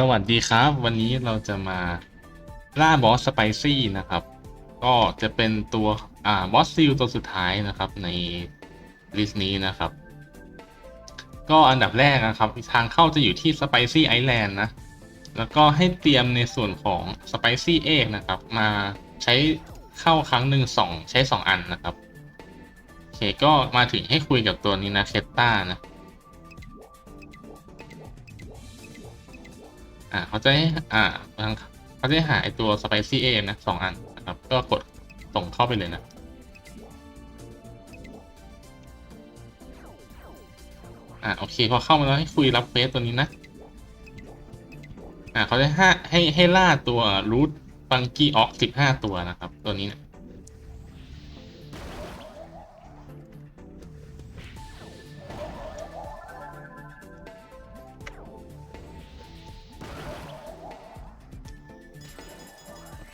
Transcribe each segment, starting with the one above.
สวัสดีครับ วันนี้เราจะมาล่าบอสสไปซี่นะครับ ก็จะเป็นตัวอ่าบอสซิลตัวสุดท้ายนะครับในลิสต์นี้นะครับ ก็อันดับแรกนะครับทางเข้าจะอยู่ที่สไปซี่ไอแลนด์นะ แล้วก็ให้เตรียมในส่วนของสไปซี่เอกนะครับ มาใช้เข้าครั้งหนึ่งสองใช้สองอันนะครับโอเคก็มาถึงให้คุยกับตัวนี้นะเคตตานะ อ่าเขาจะให้อ่าทางเขาจะให้หาไอตัวสไปซี่เอนะสองอันนะครับ ก็กดส่งเข้าไปเลยนะอ่าโอเคพอเข้ามาแล้วให้คุยรับเฟสตัวนี้นะอ่าเขาจะให้ให้ให้ล่าตัวรูทฟังกี้ออกสิบห้าตัวนะครับ ตัวนี้นะ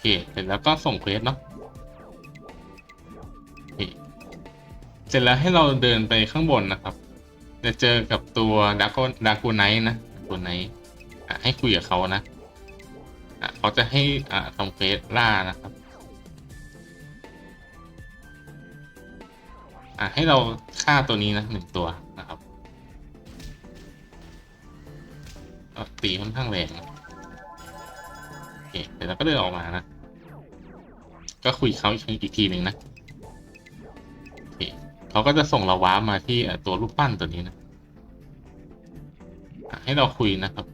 คเสร็จแล้วก็ส่งเควสเนาะเสร็จแล้วให้เราเดินไปข้างบนนะครับ จะเจอกับตัวดาร์กดาร์กไนท์นะตัวไนท์ให้คุยกับเขานะเขาจะให้อ่าทำเฟสล่านะครับอะให้เราฆ่าตัวนี้นะหนึ่งตัวนะครับตีค่อนข้างแรงนะโอเคเสร็จแล้วก็เดินออกมานะ ก็คุยเขาอีกทีหนึ่งนะโอเคเขาก็จะส่งเราว้ามาที่ตัวรูปปั้นตัวนี้นะให้เราคุยนะครับ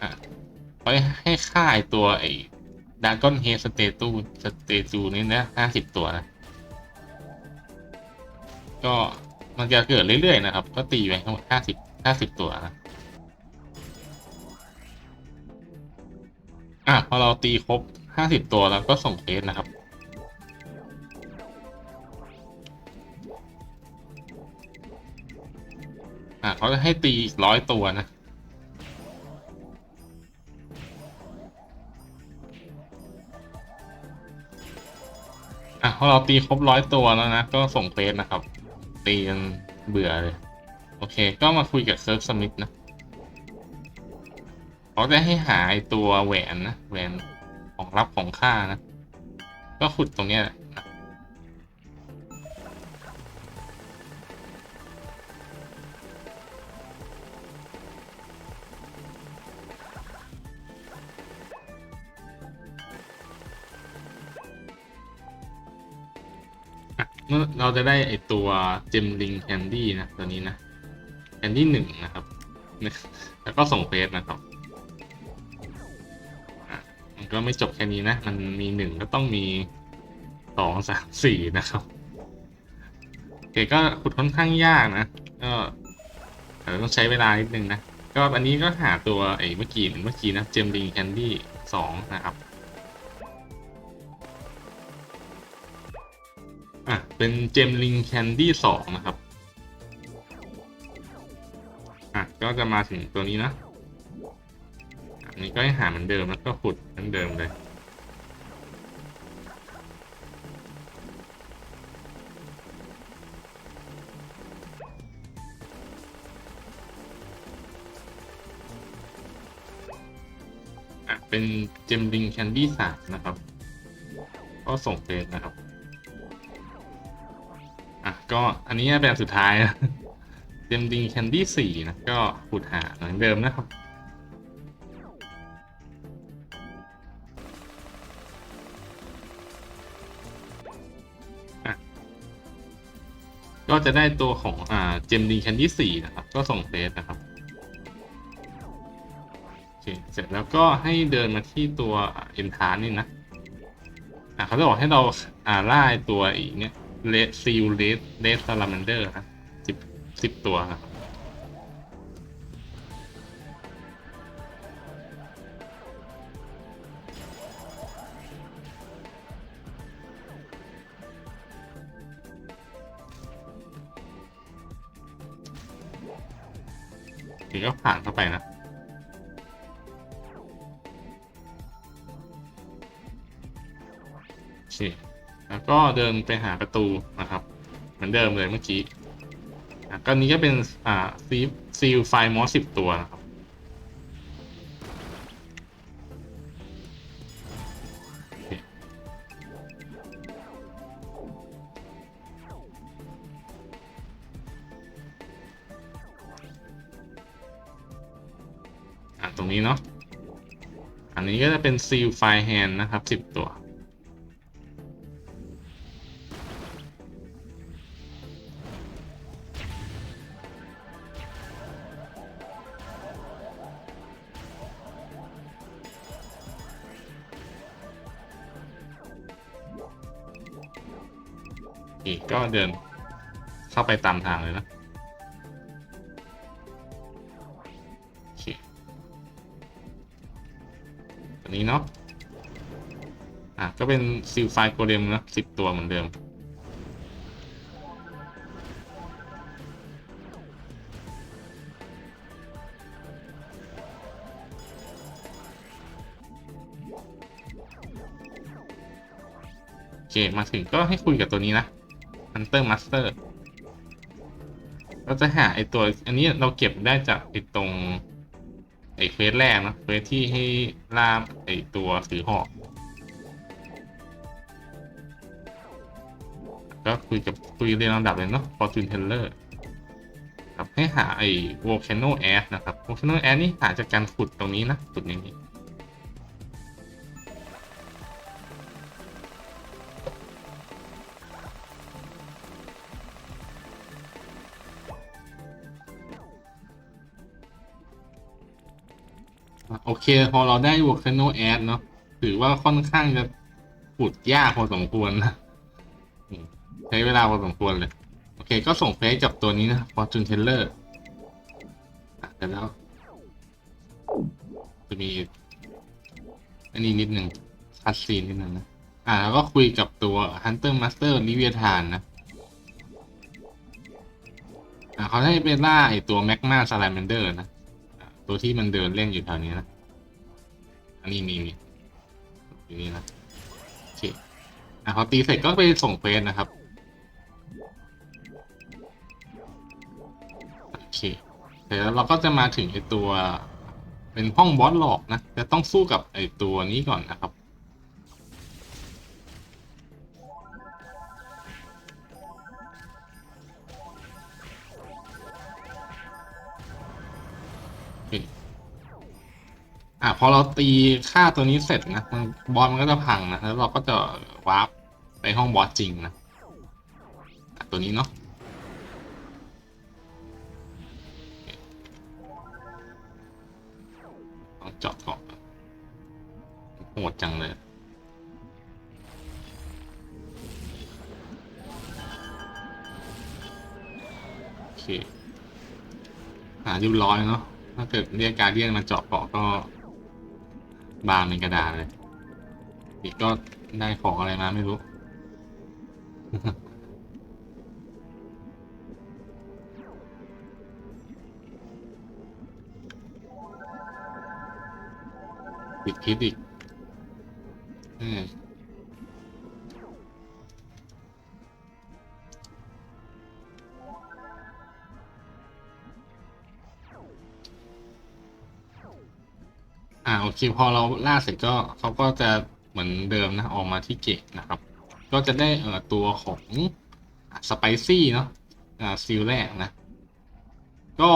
อะเขาให้ค่าไอตัวไอ้ดากอนเฮสเตตูสเตจูนี่นะห้าสิบตัวนะ ก็มันจะเกิดเรื่อยๆนะครับ ก็ตีไปทั้งหมดห้าสิบห้าสิบตัวนะ อะพอเราตีครบห้าสิบตัวแล้วก็ส่งเฟสนะครับ อะเขาจะให้ตีอีกร้อยตัวนะอะพอเราตีครบร้อยตัวแล้วนะ ก็ส่งเฟสนะครับ ตีจนเบื่อเลย โอเค ก็มาคุยกับเซิร์ฟสมิธนะ เขาจะให้หาไอตัวแหวนนะแหวนของรับของค่านะ ก็ขุดตรงเนี้ยเมื่อเราจะได้ไอตัวเจมลิงแคนดี้นะ ตัวนี้นะแคนดี้หนึ่งนะครับ แล้วก็ส่งเฟสนะครับ ก็ไม่จบแค่นี้นะ มันมีหนึ่งก็ต้องมีสองสามสี่นะครับโอเคก็ขุดค่อนข้างยากนะ ก็อาจจะต้องใช้เวลานิดนึงนะ ก็อันนี้ก็หาตัวไอ้เมื่อกี้เมื่อกี้นะเจมดิงแคนดี้สองนะครับอะเป็นเจมลิงแคนดี้สองนะครับ อะก็จะมาถึงตัวนี้นะ อันนี้ก็ให้หาเหมือนเดิมแล้วก็ขุดเหมือนเดิมเลยอะเป็นเจมดิงแคนดี้สามนะครับ ก็ส่งเฟสนะครับ อะก็อันนี้เป็นสุดท้ายนะเจมดิงแคนดี้สี่นะ ก็ขุดหาเหมือนเดิมนะครับ ก็จะได้ตัวของอ่าเจมดีแคนดี้สี่นะครับ ก็ส่งเฟสนะครับโอเคเสร็จแล้วก็ให้เดินมาที่ตัวเอ็นทานนี่นะอ่าเขาจะบอกให้เราอ่าล่าตัวอีกเนี้ยเลสซิลเลสเลสซาลามันเดอร์นะสิบสิบตัวนะครับ ถึงก็ผ่านเข้าไปนะโอเคแล้วก็เดินไปหาประตูนะครับ เหมือนเดิมเลยเมื่อกี้อะก็นี้ก็เป็นอ่าซีซีลไฟมอสสิบตัวนะครับ นี้เนาะ อันนี้ก็จะเป็น seal file hand นะครับ 10 ตัว อีกก็เดินเข้าไปตามทางเลยนะ ตัวนี้เนาะอะก็เป็นซิลไฟโกเลมนะสิบตัวเหมือนเดิม โอเค มาถึงก็ให้คุยกับตัวนี้นะ Hunter Master เราจะหาไอตัว อันนี้เราเก็บได้จากไอตรง ไอเควสแรกนะเควสที่ให้ล่าไอตัวถือหอกก็คุยกับคุยเรียงลำดับเลยเนาะ Fortune Teller ครับให้หาไอ้ Volcano Ash นะครับโวลแคนโนแอสนี่หาจากการขุดตรงนี้นะขุดอย่างนี้ โอเค พอเราได้ Volcano Ash เนาะถือว่าค่อนข้างจะขุดยากพอสมควรนะใช้เวลาพอสมควรเลย โอเค ก็ส่งเฟซกับตัวนี้นะ Fortune Teller อะเสร็จแล้ว จะมี อันนี้นิดหนึ่งคัดซีนนิดหนึ่งนะ อ่า แล้วก็คุยกับตัว Hunter Master ลิเวียทานนะอ่าเขาให้ไปล่าไอตัว Magma Salamander นะ ตัวที่มันเดินเล่นอยู่แถวนี้นะ อันนี้มีมีอยู่นี่นะโอเคอะพอตีเสร็จก็ไปส่งเฟสนะครับ โอเคเสร็จแล้วเราก็จะมาถึงไอตัว เป็นห้องบอสหลอกนะ จะต้องสู้กับไอตัวนี้ก่อนนะครับ อะพอเราตีค่าตัวนี้เสร็จนะมันบอสมันก็จะพังนะแล้วเราก็จะวาร์ปไปห้องบอสจริงนะตัวนี้เนาะต้องเจาะเกาะโหดจังเลยโอเคอ่าเรียบร้อยเนาะถ้าเกิดเรียกการเดียนมาเจาะเกาะก็ บางเป็นกระดาษเลยอีกก็ได้ของอะไรมาไม่รู้ ปิดพิปอีก โอเคพอเราล่าเสร็จก็เขาก็จะเหมือนเดิมนะออกมาที่เกตนะครับ ก็จะได้เอ่อตัวของสไปซี่เนาะอ่าซีลแรกนะ ก็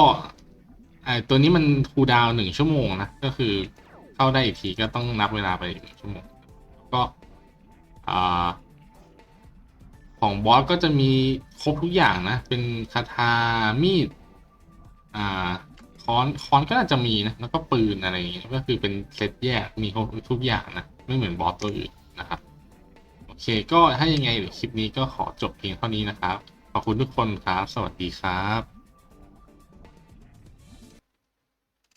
ไอตัวนี้มันคูดาวหนึ่งชั่วโมงนะ ก็คือเข้าได้อีกทีก็ต้องนับเวลาไปหนึ่งชั่วโมง ก็อ่าของบอสก็จะมีครบทุกอย่างนะ เป็นคาถามีด อ่า ค้อนค้อนก็น่าจะมีนะ แล้วก็ปืนอะไรอย่างเงี้ยก็คือเป็นเซตแยกมีครบทุกอย่างนะ ไม่เหมือนบอสตัวอื่นนะครับ โอเค ก็ถ้ายังไงเดี๋ยวคลิปนี้ก็ขอจบเพียงเท่านี้นะครับ ขอบคุณทุกคนครับ สวัสดีครับ